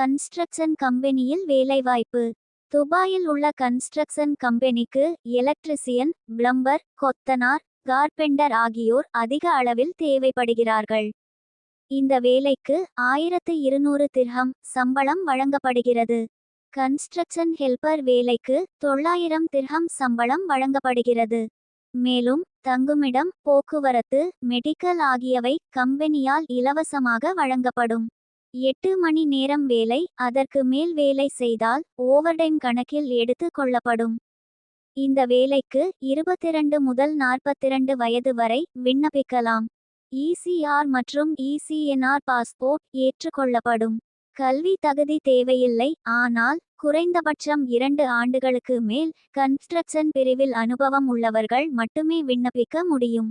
Construction கம்பெனியில் வேலைவாய்ப்பு. துபாயில் உள்ள கன்ஸ்ட்ரக்ஷன் கம்பெனிக்கு எலக்ட்ரிசியன் பிளம்பர் கொத்தனார் கார்பெண்டர் ஆகியோர் அதிக அளவில் தேவைப்படுகிறார்கள். இந்த வேலைக்கு ஆயிரத்து இருநூறு திர்ஹம் சம்பளம் வழங்கப்படுகிறது. கன்ஸ்ட்ரக்ஷன் ஹெல்பர் வேலைக்கு தொள்ளாயிரம் திர்ஹம் சம்பளம் வழங்கப்படுகிறது. மேலும் தங்குமிடம் போக்குவரத்து மெடிக்கல் ஆகியவை கம்பெனியால் இலவசமாக வழங்கப்படும். எட்டு மணி நேரம் வேலை அதற்கு மேல் வேலை செய்தால் ஓவர்டைம் கணக்கில் எடுத்து கொள்ளப்படும். இந்த வேலைக்கு இருபத்திரண்டு முதல் நாற்பத்திரண்டு வயது வரை விண்ணப்பிக்கலாம். இசிஆர் மற்றும் இசிஎன்ஆர் பாஸ்போர்ட் ஏற்றுக்கொள்ளப்படும். கல்வி தகுதி தேவையில்லை ஆனால் குறைந்தபட்சம் இரண்டு ஆண்டுகளுக்கு மேல் கன்ஸ்ட்ரக்ஷன் பிரிவில் அனுபவம் உள்ளவர்கள் மட்டுமே விண்ணப்பிக்க முடியும்.